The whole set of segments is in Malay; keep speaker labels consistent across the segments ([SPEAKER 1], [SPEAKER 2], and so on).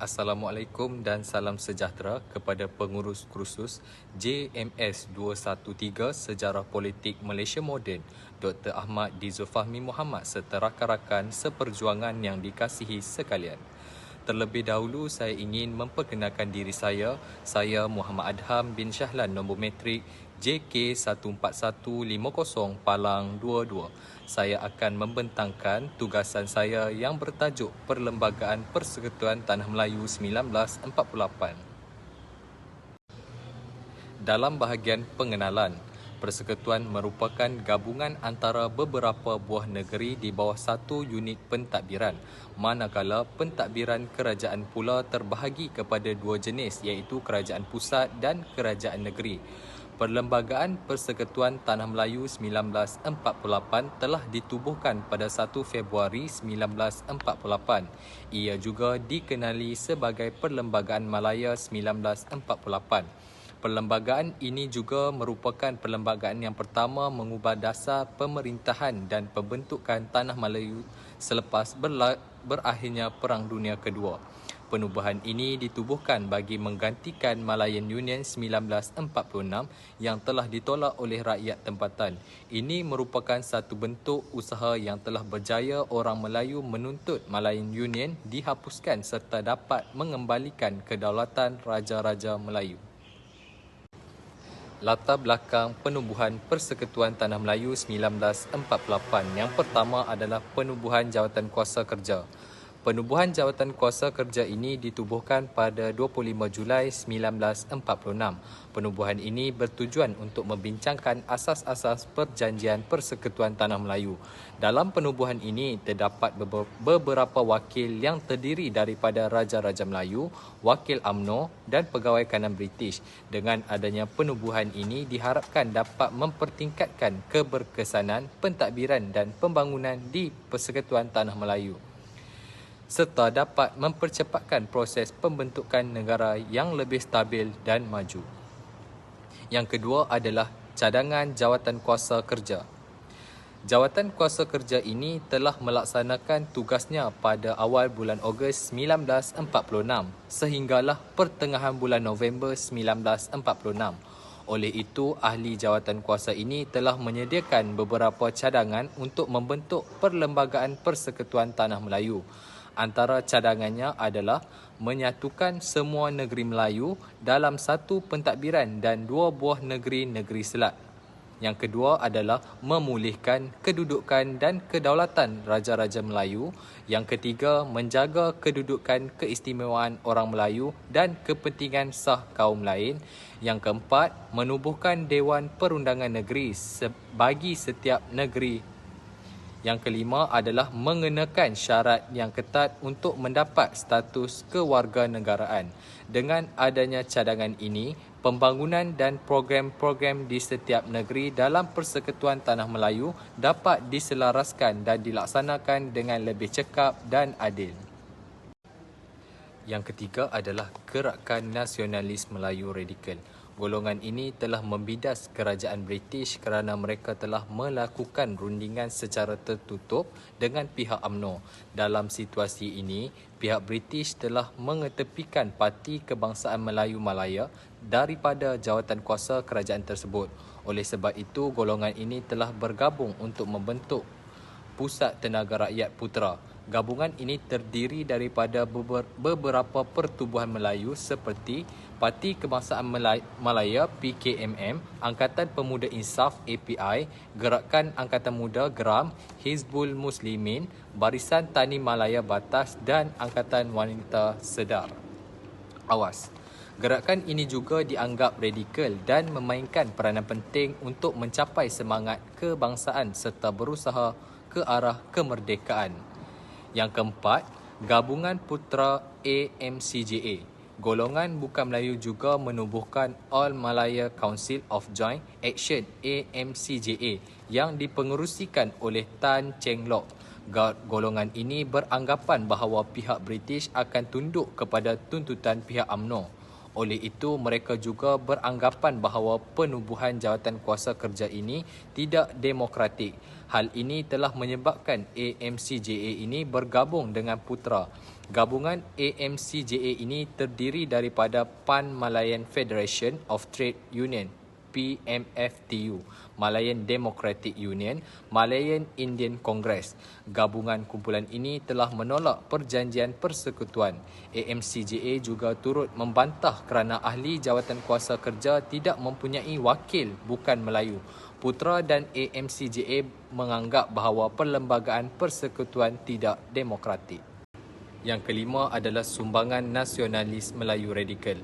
[SPEAKER 1] Assalamualaikum dan salam sejahtera kepada pengurus kursus JMS 213 Sejarah Politik Malaysia Moden Dr. Ahmad Dizufahmi Muhammad serta rakan-rakan seperjuangan yang dikasihi sekalian. Terlebih dahulu saya ingin memperkenalkan diri saya. Saya Muhammad Adham bin Syahlan nombor metrik JK14150 Palang 22. Saya akan membentangkan tugasan saya yang bertajuk Perlembagaan Persekutuan Tanah Melayu 1948. Dalam bahagian pengenalan, Persekutuan merupakan gabungan antara beberapa buah negeri di bawah satu unit pentadbiran, manakala pentadbiran kerajaan pula terbahagi kepada dua jenis iaitu kerajaan pusat dan kerajaan negeri. Perlembagaan Persekutuan Tanah Melayu 1948 telah ditubuhkan pada 1 Februari 1948. Ia juga dikenali sebagai Perlembagaan Malaya 1948. Perlembagaan ini juga merupakan perlembagaan yang pertama mengubah dasar pemerintahan dan pembentukan Tanah Melayu selepas berakhirnya Perang Dunia Kedua. Penubuhan ini ditubuhkan bagi menggantikan Malayan Union 1946 yang telah ditolak oleh rakyat tempatan. Ini merupakan satu bentuk usaha yang telah berjaya orang Melayu menuntut Malayan Union dihapuskan serta dapat mengembalikan kedaulatan Raja-Raja Melayu. Latar belakang penubuhan Persekutuan Tanah Melayu 1948 yang pertama adalah penubuhan jawatan kuasa kerja. Penubuhan jawatan kuasa kerja ini ditubuhkan pada 25 Julai 1946. Penubuhan ini bertujuan untuk membincangkan asas-asas perjanjian Persekutuan Tanah Melayu. Dalam penubuhan ini terdapat beberapa wakil yang terdiri daripada Raja-Raja Melayu, Wakil AMNO dan Pegawai Kanan British. Dengan adanya penubuhan ini diharapkan dapat mempertingkatkan keberkesanan, pentadbiran dan pembangunan di Persekutuan Tanah Melayu serta dapat mempercepatkan proses pembentukan negara yang lebih stabil dan maju. Yang kedua adalah cadangan jawatan kuasa kerja. Jawatan kuasa kerja ini telah melaksanakan tugasnya pada awal bulan Ogos 1946 sehinggalah pertengahan bulan November 1946. Oleh itu, ahli jawatan kuasa ini telah menyediakan beberapa cadangan untuk membentuk Perlembagaan Persekutuan Tanah Melayu Antara cadangannya adalah menyatukan semua negeri Melayu dalam satu pentadbiran dan dua buah negeri-negeri selat. Yang kedua adalah memulihkan kedudukan dan kedaulatan Raja-Raja Melayu. Yang ketiga, menjaga kedudukan keistimewaan orang Melayu dan kepentingan sah kaum lain. Yang keempat, menubuhkan Dewan Perundangan Negeri bagi setiap negeri yang kelima adalah mengenakan syarat yang ketat untuk mendapat status kewarganegaraan. Dengan adanya cadangan ini, pembangunan dan program-program di setiap negeri dalam Persekutuan Tanah Melayu dapat diselaraskan dan dilaksanakan dengan lebih cekap dan adil. Yang ketiga adalah Gerakan Nasionalis Melayu Radikal. Golongan ini telah membidas kerajaan British kerana mereka telah melakukan rundingan secara tertutup dengan pihak AMNO. Dalam situasi ini, pihak British telah mengetepikan Parti Kebangsaan Melayu Malaya daripada jawatan kuasa kerajaan tersebut. Oleh sebab itu, golongan ini telah bergabung untuk membentuk Pusat Tenaga Rakyat Putra. Gabungan ini terdiri daripada beberapa pertubuhan Melayu seperti Parti Kebangsaan Malaya PKMM, Angkatan Pemuda Insaf API, Gerakan Angkatan Muda Geram, Hizbul Muslimin, Barisan Tani Malaya Batas dan Angkatan Wanita Sedar. Awas. Gerakan ini juga dianggap radikal dan memainkan peranan penting untuk mencapai semangat kebangsaan serta berusaha ke arah kemerdekaan. Yang keempat, Gabungan Putra AMCJA golongan bukan Melayu juga menubuhkan All Malaya Council of Joint Action AMCJA yang dipengerusikan oleh Tan Cheng Lock. Golongan ini beranggapan bahawa pihak British akan tunduk kepada tuntutan pihak AMNO. Oleh itu, mereka juga beranggapan bahawa penubuhan jawatan kuasa kerja ini tidak demokratik. Hal ini telah menyebabkan AMCJA ini bergabung dengan Putra Gabungan AMCJA ini terdiri daripada Pan Malayan Federation of Trade Union PMFTU, Malayan Democratic Union, Malayan Indian Congress. Gabungan kumpulan ini telah menolak perjanjian persekutuan. AMCJA juga turut membantah kerana ahli jawatan kuasa kerja tidak mempunyai wakil bukan Melayu. Putra dan AMCJA menganggap bahawa perlembagaan persekutuan tidak demokratik. Yang kelima adalah sumbangan nasionalis Melayu radikal.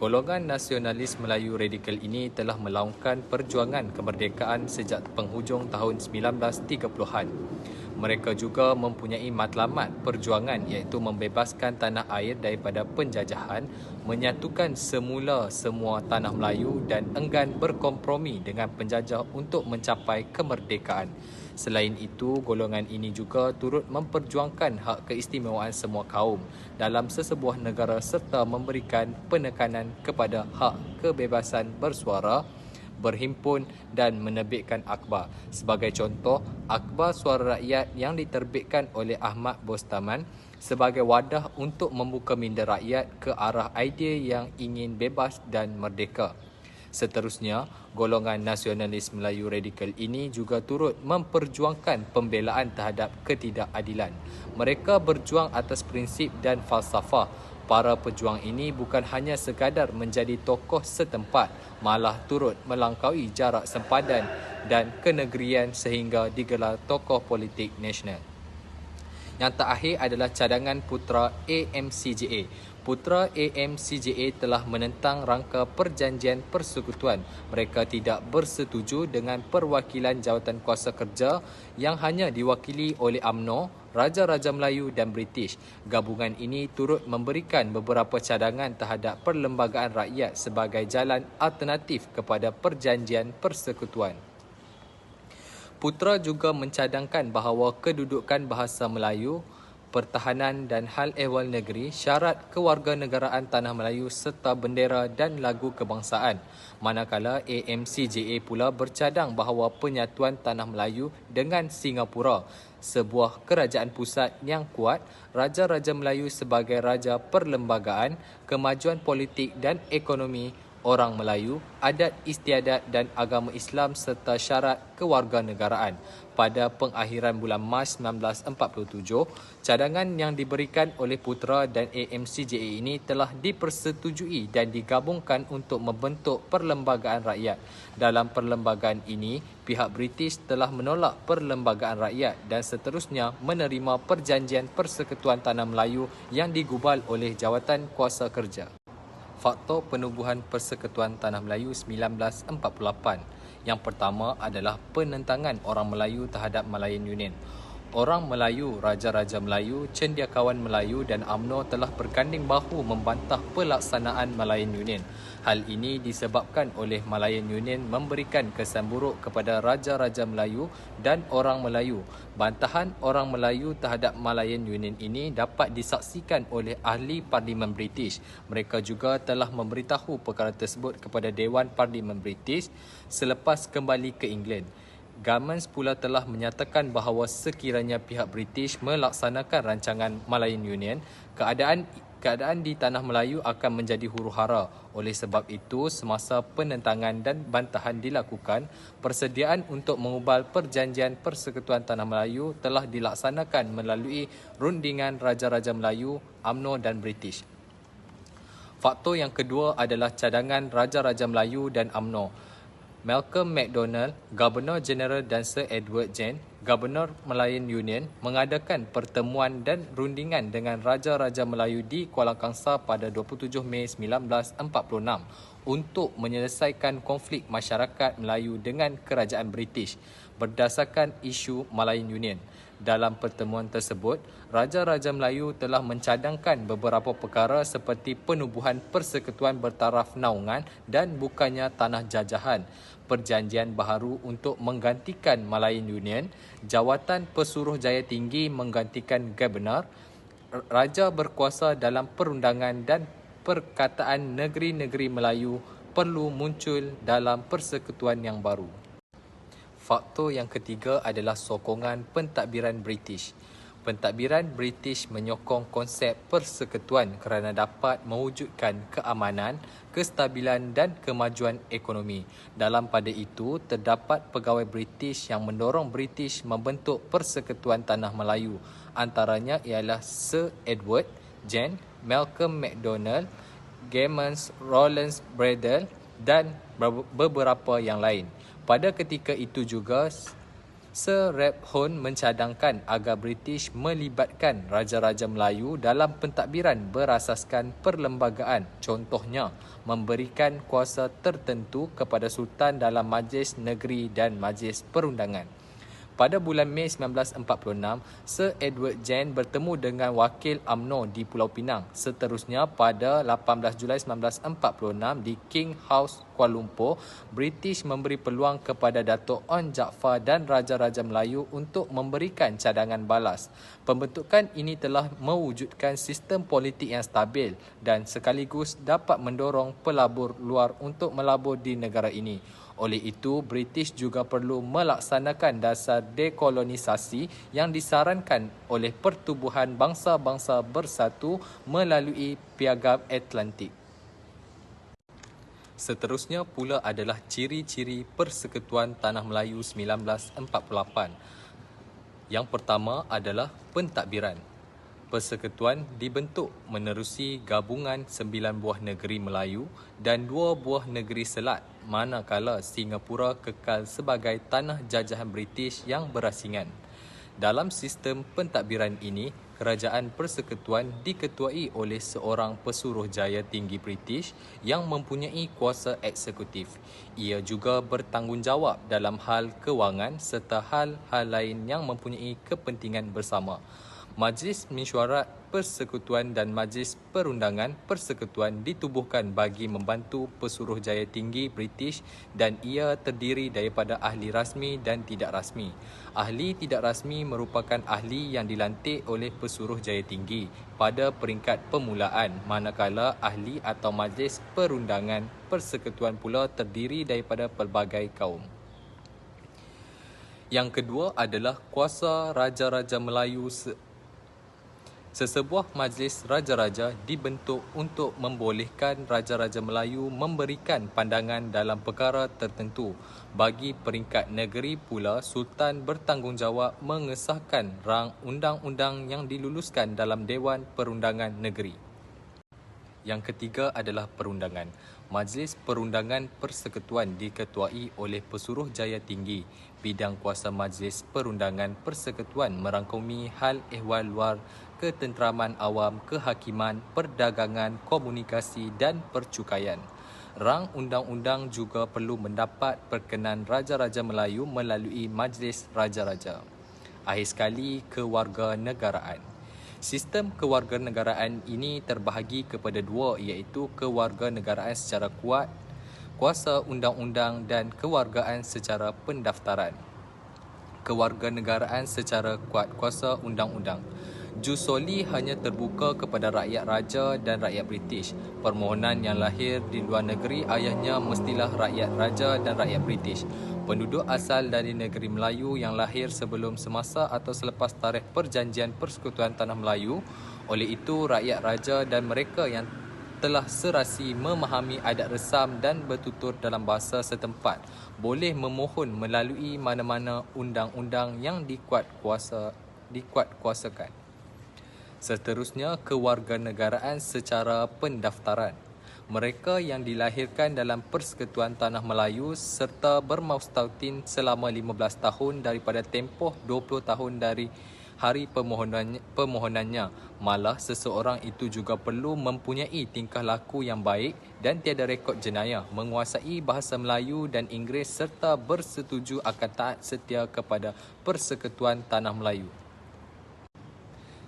[SPEAKER 1] Golongan nasionalis Melayu radikal ini telah melaungkan perjuangan kemerdekaan sejak penghujung tahun 1930-an. Mereka juga mempunyai matlamat perjuangan iaitu membebaskan tanah air daripada penjajahan, menyatukan semula semua tanah Melayu dan enggan berkompromi dengan penjajah untuk mencapai kemerdekaan. Selain itu, golongan ini juga turut memperjuangkan hak keistimewaan semua kaum dalam sesebuah negara serta memberikan penekanan kepada hak kebebasan bersuara, berhimpun dan menerbitkan akhbar. Sebagai contoh, akhbar suara rakyat yang diterbitkan oleh Ahmad Bostaman sebagai wadah untuk membuka minda rakyat ke arah idea yang ingin bebas dan merdeka. Seterusnya, golongan nasionalis Melayu radikal ini juga turut memperjuangkan pembelaan terhadap ketidakadilan. Mereka berjuang atas prinsip dan falsafah. Para pejuang ini bukan hanya sekadar menjadi tokoh setempat, malah turut melangkaui jarak sempadan dan kenegerian sehingga digelar tokoh politik nasional. Yang terakhir adalah cadangan putra AMCJA Putra AMCJA telah menentang rangka perjanjian persekutuan. Mereka tidak bersetuju dengan perwakilan jawatan kuasa kerja yang hanya diwakili oleh AMNO, Raja-Raja Melayu dan British. Gabungan ini turut memberikan beberapa cadangan terhadap perlembagaan rakyat sebagai jalan alternatif kepada perjanjian persekutuan. Putra juga mencadangkan bahawa kedudukan bahasa Melayu pertahanan dan hal ehwal negeri, syarat kewarganegaraan Tanah Melayu serta bendera dan lagu kebangsaan. Manakala AMCJA pula bercadang bahawa penyatuan Tanah Melayu dengan Singapura, sebuah kerajaan pusat yang kuat, Raja-Raja Melayu sebagai raja perlembagaan, kemajuan politik dan ekonomi orang Melayu, adat istiadat dan agama Islam serta syarat kewarganegaraan. Pada pengakhiran bulan Mac 1947, cadangan yang diberikan oleh Putra dan AMCJA ini telah dipersetujui dan digabungkan untuk membentuk Perlembagaan Rakyat. Dalam perlembagaan ini, pihak British telah menolak Perlembagaan Rakyat dan seterusnya menerima Perjanjian Persekutuan Tanah Melayu yang digubal oleh Jawatan Kuasa Kerja faktor penubuhan Persekutuan Tanah Melayu 1948. Yang pertama adalah penentangan orang Melayu terhadap Malayan Union. Orang Melayu, Raja-Raja Melayu, Cendekiawan Melayu dan AMNO telah berganding bahu membantah pelaksanaan Malayan Union. Hal ini disebabkan oleh Malayan Union memberikan kesan buruk kepada Raja-Raja Melayu dan orang Melayu. Bantahan orang Melayu terhadap Malayan Union ini dapat disaksikan oleh ahli Parlimen British. Mereka juga telah memberitahu perkara tersebut kepada Dewan Parlimen British selepas kembali ke England. Garments pula telah menyatakan bahawa sekiranya pihak British melaksanakan rancangan Malayan Union, keadaan keadaan di tanah Melayu akan menjadi huru-hara. Oleh sebab itu, semasa penentangan dan bantahan dilakukan, persediaan untuk mengubal perjanjian Persekutuan Tanah Melayu telah dilaksanakan melalui rundingan Raja-Raja Melayu, AMNO dan British. Faktor yang kedua adalah cadangan Raja-Raja Melayu dan AMNO. Malcolm McDonald, Governor General dan Sir Edward Jen, Governor Malayan Union mengadakan pertemuan dan rundingan dengan Raja-Raja Melayu di Kuala Kangsar pada 27 Mei 1946 untuk menyelesaikan konflik masyarakat Melayu dengan kerajaan British berdasarkan isu Malayan Union. Dalam pertemuan tersebut, Raja-Raja Melayu telah mencadangkan beberapa perkara seperti penubuhan persekutuan bertaraf naungan dan bukannya tanah jajahan, perjanjian baharu untuk menggantikan Malayan Union, jawatan pesuruh jaya tinggi menggantikan Governor, Raja berkuasa dalam perundangan dan perkataan negeri-negeri Melayu perlu muncul dalam persekutuan yang baru. Faktor yang ketiga adalah sokongan pentadbiran British. Pentadbiran British menyokong konsep persekutuan kerana dapat mewujudkan keamanan, kestabilan dan kemajuan ekonomi. Dalam pada itu, terdapat pegawai British yang mendorong British membentuk Persekutuan Tanah Melayu. Antaranya ialah Sir Edward, Jen, Malcolm MacDonald, Gammons, Rollins Bradle dan beberapa yang lain. Pada ketika itu juga, Sir Hone mencadangkan agar British melibatkan Raja-Raja Melayu dalam pentadbiran berasaskan perlembagaan. Contohnya, memberikan kuasa tertentu kepada Sultan dalam Majlis Negeri dan Majlis Perundangan. Pada bulan Mei 1946, Sir Edward Jane bertemu dengan wakil AMNO di Pulau Pinang. Seterusnya, pada 18 Julai 1946 di King House Kuala Lumpur, British memberi peluang kepada Datuk On Jaafar dan Raja-Raja Melayu untuk memberikan cadangan balas. Pembentukan ini telah mewujudkan sistem politik yang stabil dan sekaligus dapat mendorong pelabur luar untuk melabur di negara ini. Oleh itu, British juga perlu melaksanakan dasar dekolonisasi yang disarankan oleh Pertubuhan Bangsa-Bangsa Bersatu melalui Piagam Atlantik. Seterusnya pula adalah ciri-ciri Persekutuan Tanah Melayu 1948. Yang pertama adalah pentadbiran. Persekutuan dibentuk menerusi gabungan sembilan buah negeri Melayu dan dua buah negeri Selat manakala Singapura kekal sebagai tanah jajahan British yang berasingan. Dalam sistem pentadbiran ini, kerajaan persekutuan diketuai oleh seorang pesuruh jaya tinggi British yang mempunyai kuasa eksekutif. Ia juga bertanggungjawab dalam hal kewangan serta hal-hal lain yang mempunyai kepentingan bersama. Majlis Mesyuarat Persekutuan dan Majlis Perundangan Persekutuan ditubuhkan bagi membantu pesuruh jaya tinggi British dan ia terdiri daripada ahli rasmi dan tidak rasmi. Ahli tidak rasmi merupakan ahli yang dilantik oleh pesuruh jaya tinggi pada peringkat permulaan manakala ahli atau majlis perundangan persekutuan pula terdiri daripada pelbagai kaum. Yang kedua adalah kuasa Raja-Raja Melayu Sesebuah majlis raja-raja dibentuk untuk membolehkan raja-raja Melayu memberikan pandangan dalam perkara tertentu. Bagi peringkat negeri pula, Sultan bertanggungjawab mengesahkan rang undang-undang yang diluluskan dalam Dewan Perundangan Negeri. Yang ketiga adalah perundangan. Majlis Perundangan Persekutuan diketuai oleh Pesuruh Jaya Tinggi. Bidang kuasa Majlis Perundangan Persekutuan merangkumi hal ehwal luar ketenteraman awam, kehakiman, perdagangan, komunikasi dan percukaian. Rang undang-undang juga perlu mendapat perkenan Raja-Raja Melayu melalui Majlis Raja-Raja. Akhir sekali, kewarganegaraan. Sistem kewarganegaraan ini terbahagi kepada dua iaitu kewarganegaraan secara kuat, kuasa undang-undang dan kewargaan secara pendaftaran. Kewarganegaraan secara kuat kuasa undang-undang. Jusoli hanya terbuka kepada rakyat raja dan rakyat British. Permohonan yang lahir di luar negeri ayahnya mestilah rakyat raja dan rakyat British. Penduduk asal dari negeri Melayu yang lahir sebelum semasa atau selepas tarikh perjanjian Persekutuan Tanah Melayu. Oleh itu, rakyat raja dan mereka yang telah serasi memahami adat resam dan bertutur dalam bahasa setempat boleh memohon melalui mana-mana undang-undang yang dikuat kuasa dikuat kuasakan. Seterusnya, kewarganegaraan secara pendaftaran. Mereka yang dilahirkan dalam Persekutuan Tanah Melayu serta bermaustautin selama 15 tahun daripada tempoh 20 tahun dari hari permohonannya, permohonannya. Malah seseorang itu juga perlu mempunyai tingkah laku yang baik dan tiada rekod jenayah, menguasai bahasa Melayu dan Inggeris serta bersetuju akan taat setia kepada Persekutuan Tanah Melayu.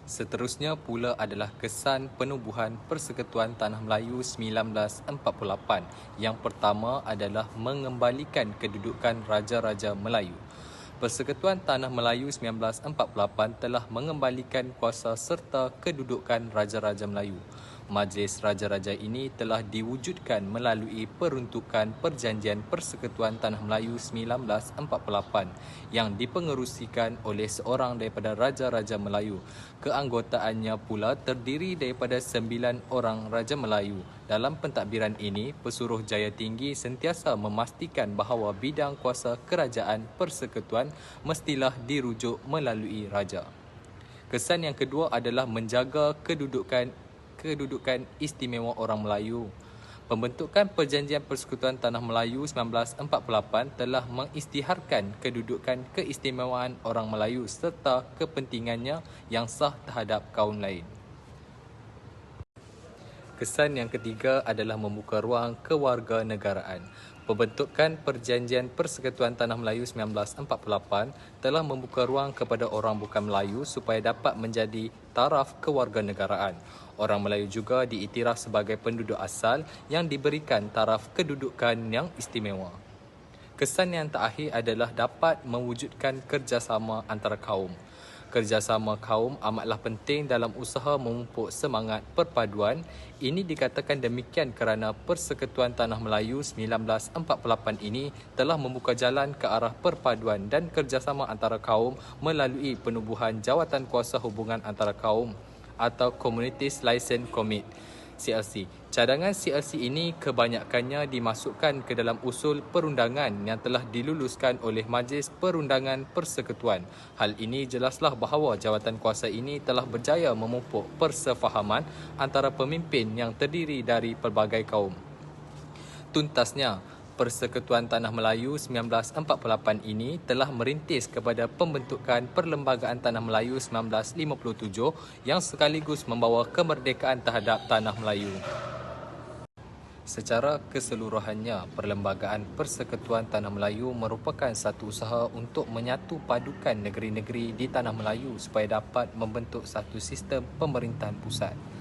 [SPEAKER 1] Seterusnya pula adalah kesan penubuhan Persekutuan Tanah Melayu 1948. Yang pertama adalah mengembalikan kedudukan Raja-Raja Melayu. Persekutuan Tanah Melayu 1948 telah mengembalikan kuasa serta kedudukan Raja-Raja Melayu. Majlis Raja-Raja ini telah diwujudkan melalui peruntukan Perjanjian Persekutuan Tanah Melayu 1948 yang dipengerusikan oleh seorang daripada Raja-Raja Melayu. Keanggotaannya pula terdiri daripada sembilan orang Raja Melayu. Dalam pentadbiran ini, Pesuruh Jaya Tinggi sentiasa memastikan bahawa bidang kuasa kerajaan persekutuan mestilah dirujuk melalui Raja. Kesan yang kedua adalah menjaga kedudukan kedudukan istimewa orang Melayu. Pembentukan Perjanjian Persekutuan Tanah Melayu 1948 telah mengistiharkan kedudukan keistimewaan orang Melayu serta kepentingannya yang sah terhadap kaum lain. Kesan yang ketiga adalah membuka ruang kewarganegaraan. Pembentukan Perjanjian Persekutuan Tanah Melayu 1948 telah membuka ruang kepada orang bukan Melayu supaya dapat menjadi taraf kewarganegaraan. Orang Melayu juga diiktiraf sebagai penduduk asal yang diberikan taraf kedudukan yang istimewa. Kesan yang terakhir adalah dapat mewujudkan kerjasama antara kaum kerjasama kaum amatlah penting dalam usaha memupuk semangat perpaduan. Ini dikatakan demikian kerana Persekutuan Tanah Melayu 1948 ini telah membuka jalan ke arah perpaduan dan kerjasama antara kaum melalui penubuhan Jawatan Kuasa Hubungan Antara Kaum atau Communities License Commit. CLC. Cadangan CLC ini kebanyakannya dimasukkan ke dalam usul perundangan yang telah diluluskan oleh Majlis Perundangan Persekutuan. Hal ini jelaslah bahawa jawatan kuasa ini telah berjaya memupuk persefahaman antara pemimpin yang terdiri dari pelbagai kaum. Tuntasnya, Persekutuan Tanah Melayu 1948 ini telah merintis kepada pembentukan Perlembagaan Tanah Melayu 1957 yang sekaligus membawa kemerdekaan terhadap Tanah Melayu. Secara keseluruhannya, Perlembagaan Persekutuan Tanah Melayu merupakan satu usaha untuk menyatu padukan negeri-negeri di Tanah Melayu supaya dapat membentuk satu sistem pemerintahan pusat.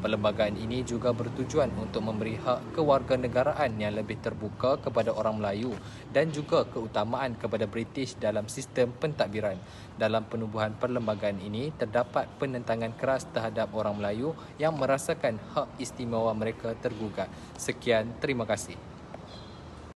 [SPEAKER 1] Perlembagaan ini juga bertujuan untuk memberi hak kewarganegaraan yang lebih terbuka kepada orang Melayu dan juga keutamaan kepada British dalam sistem pentadbiran. Dalam penubuhan perlembagaan ini terdapat penentangan keras terhadap orang Melayu yang merasakan hak istimewa mereka tergugat. Sekian, terima kasih.